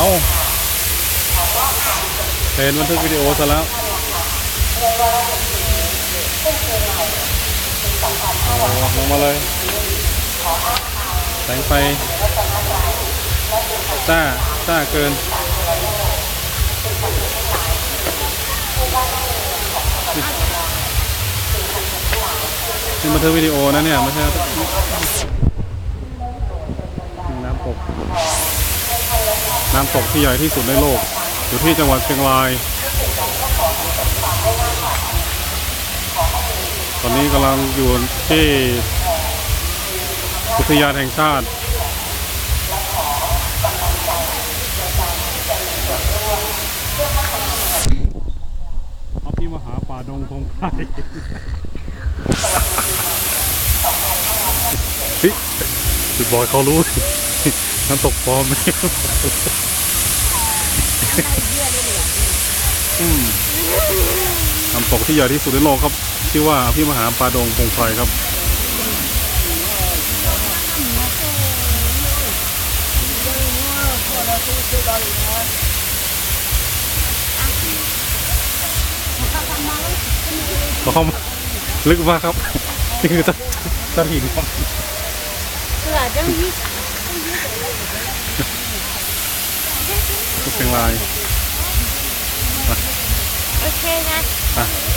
เอาเป็นบันทึกวิดีโอซะแล้วเอาลงมาเลยแสงไฟจ้าจ้าเกิน นี่บันทึกวิดีโอนะเนี่ย ไม่ใช่น้ำตก น้ำตกที่ใหญ่ที่สุดในโลก อยู่ที่จังหวัดเชียงราย ตอนนี้กำลังอยู่ที่อุทยานแห่งชาติเอาพี่มหาป่าดงพงไพรเฮ้ยจุดบอยเขารู้ น้ำตกปลอมไหมอืมน้ำตกที่ใหญ่ที่สุดในโลกครับ ชื่อว่าพี่มหาปาดงพงไพรครับก็เข้ามาลึกมากครับ นี่คือตะตะหินครับคืออาจจะมีเชียงรายโอเคนะอะ